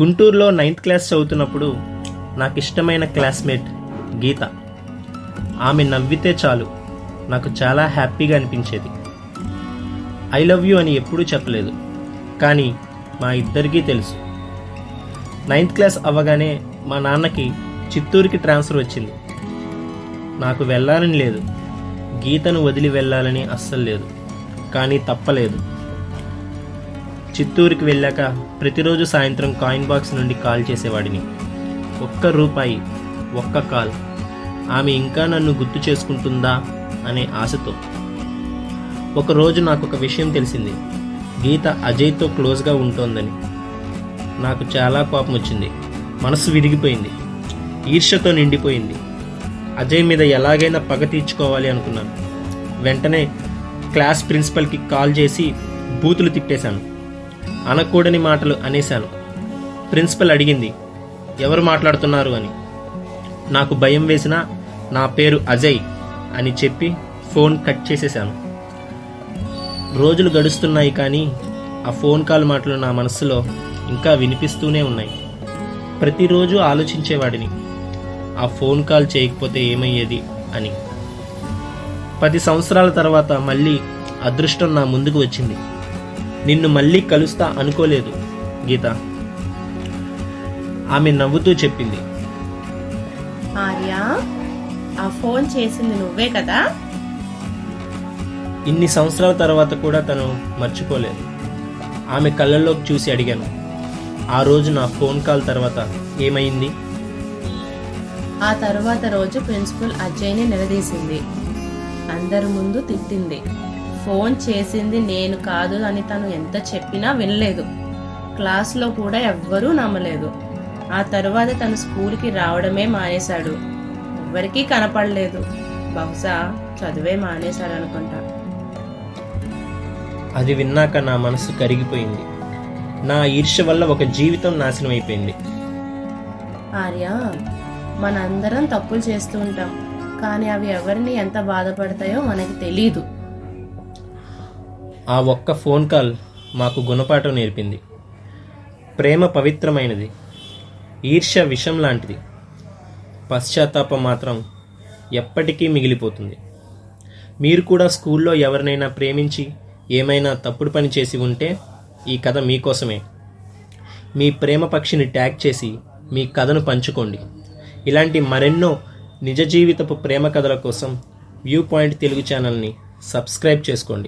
గుంటూరులో ninth class చదువుతున్నప్పుడు నాకు ఇష్టమైన క్లాస్మేట్ గీత. ఆమె నవ్వితే చాలు. నాకు చాలా హ్యాపీగా అనిపించేది. ఐ లవ్ యూ అని ఎప్పుడూ చెప్పలేదు. కానీ మా ఇద్దరికీ తెలుసు. నైన్త్ క్లాస్ అవ్వగానే మా నాన్నకి చిత్తూరుకి ట్రాన్స్ఫర్ వచ్చింది. నాకు వెళ్ళాలని లేదు. గీతను వదిలి వెళ్ళాలని అస్సలు లేదు. కానీ తప్పలేదు. చిత్తూరుకి వెళ్ళాక ప్రతిరోజు సాయంత్రం కాయిన్ బాక్స్ నుండి కాల్ చేసేవాడిని. ఒక్క రూపాయి ఒక్క కాల్. ఆమె ఇంకా నన్ను గుర్తు చేసుకుంటుందా అనే ఆశతో. ఒకరోజు నాకు ఒక విషయం తెలిసింది. గీత అజయ్తో క్లోజ్గా ఉంటోందని. నాకు చాలా కోపం వచ్చింది. మనసు విరిగిపోయింది. ఈర్ష్యతో నిండిపోయింది. అజయ్ మీద ఎలాగైనా పగ తీర్చుకోవాలి అనుకున్నాను. వెంటనే క్లాస్ ప్రిన్సిపల్కి కాల్ చేసి బూతులు తిట్టేశాను. అనకూడని మాటలు అనేశాను. ప్రిన్సిపల్ అడిగింది ఎవరు మాట్లాడుతున్నారు అని. నాకు భయం వేసిన నా పేరు అజయ్ అని చెప్పి ఫోన్ కట్ చేసేశాను. రోజులు గడుస్తున్నాయి కానీ ఆ ఫోన్ కాల్ మాటలు నా మనసులో ఇంకా వినిపిస్తూనే ఉన్నాయి. ప్రతిరోజు ఆలోచించేవాడిని. ఆ ఫోన్ కాల్ చేయకపోతే ఏమయ్యేది అని. పది సంవత్సరాల తర్వాత మళ్ళీ అదృష్టం నా ముందుకు వచ్చింది. నిన్ను మళ్ళీ కలుస్తా అనుకోలేదు. గీత ఆమె నవ్వుతూ చెప్పింది. ఆర్య ఆ ఫోన్ చేసింది నువ్వే కదా? ఇన్ని సంవత్సరాల తర్వాత కూడా తను మర్చిపోలేదు. ఆమె కళ్ళల్లోకి చూసి అడిగాను ఆ రోజు నా ఫోన్ కాల్ తర్వాత ఏమైంది? ఆ తర్వాత రోజు ప్రిన్సిపల్ అజయ్ని నిలదీసింది. అందరి ముందు తిట్టింది. ఫోన్ చేసింది నేను కాదు అని తను ఎంత చెప్పినా వినలేదు. క్లాస్లో కూడా ఎవ్వరూ నమ్మలేదు. ఆ తర్వాత తను స్కూల్కి రావడమే మానేశాడు. ఎవ్వరికీ కనపడలేదు. బహుశా చదువే మానేశాడు అనుకుంటా అది విన్నాక నా మనసు కరిగిపోయింది. నా ఈర్ష్య వల్ల ఒక జీవితం నాశనం అయిపోయింది ఆర్య మనందరం తప్పులు చేస్తూ ఉంటాం. కానీ అవి ఎవరిని ఎంత బాధపడతాయో మనకి తెలీదు. ఆ ఒక్క ఫోన్ కాల్ మాకు గుణపాఠం నేర్పింది. ప్రేమ పవిత్రమైనది. ఈర్ష్య విషం లాంటిది. పశ్చాత్తాపం మాత్రం ఎప్పటికీ మిగిలిపోతుంది. మీరు కూడా స్కూల్లో ఎవరినైనా ప్రేమించి ఏమైనా తప్పుడు పని చేసి ఉంటే ఈ కథ మీకోసమే. మీ ప్రేమ పక్షిని ట్యాగ్ చేసి మీ కథను పంచుకోండి. ఇలాంటి మరెన్నో నిజ జీవితపు ప్రేమ కథల కోసం వ్యూ పాయింట్ తెలుగు ఛానల్ని సబ్స్క్రైబ్ చేసుకోండి.